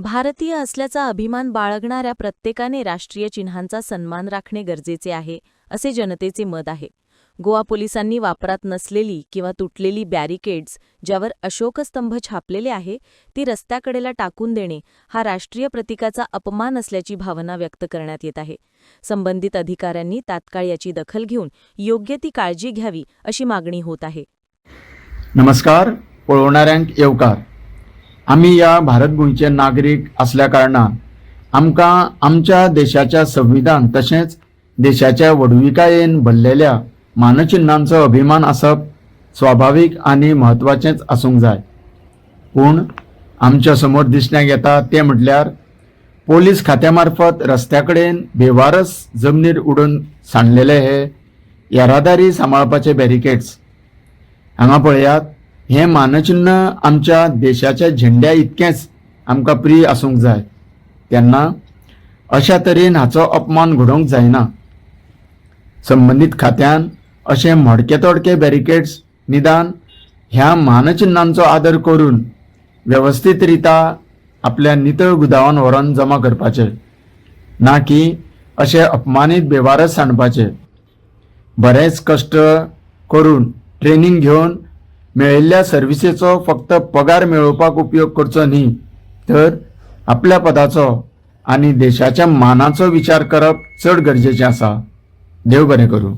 भारतीय असल्याचा अभिमान बाळगणाऱ्या प्रत्येकाने राष्ट्रीय चिन्हांचा सन्मान राखणे गरजेचे आहे असे जनतेचे मत आहे. गोवा पोलिसांनी वापरात नसलेली किंवा तुटलेली बॅरिकेड्स ज्यावर अशोकस्तंभ छापलेले आहे ती रस्त्याकडेला टाकून देणे हा राष्ट्रीय प्रतीकाचा अपमान असल्याची भावना व्यक्त करण्यात येत आहे. संबंधित अधिकाऱ्यांनी तात्काळ याची दखल घेऊन योग्य ती काळजी घ्यावी अशी मागणी होत आहे. नमस्कार पळवणाऱ्यांक येवकार. आमी या भारतभूंयचे नागरीक असल्या कारणान आमकां आमच्या देशाच्या संविधान तशेंच देशाच्या वडविकायेन भरलेल्या मानचिन्हांचो अभिमान आसप स्वाभावीक आनी म्हत्वाचेंच आसूंक जाय. पूण आमच्यासमोर दिसण्याक येता तें म्हटल्यार पोलीस खात्या मार्फत रस्त्या कडेन बेवारस जमनीर उडोवन सांडलेले हे येरादारी सांबाळपाचे बॅरिकेड्स. हांगा पळयात हें मानचिन्ह आमच्या देशाच्या झेंड्या इतकेंच आमकां प्रिय आसूंक जाय. तेन्ना अशा तरेन हाचो अपमान घडोवंक जायना. संबंदीत खात्यान अशे मोडके तोडके बॅरिकेड्स निदान ह्या मानचिन्हांचो आदर करून वेवस्थीत रिता आपल्या नितळ गुदावान व्हरोन जमा करपाचे ना की अशे अपमानीत बेवारच सांडपाचे. बरेच कश्ट करून ट्रेनिंग घेवन मेळिल्ल्या सर्विसेचो फक्त पगार मेळोवपाक उपयोग करचो न्ही तर आपल्या पदाचो आनी देशाच्या मानाचो विचार करप चड गरजेचें आसा. देव बरें करूं.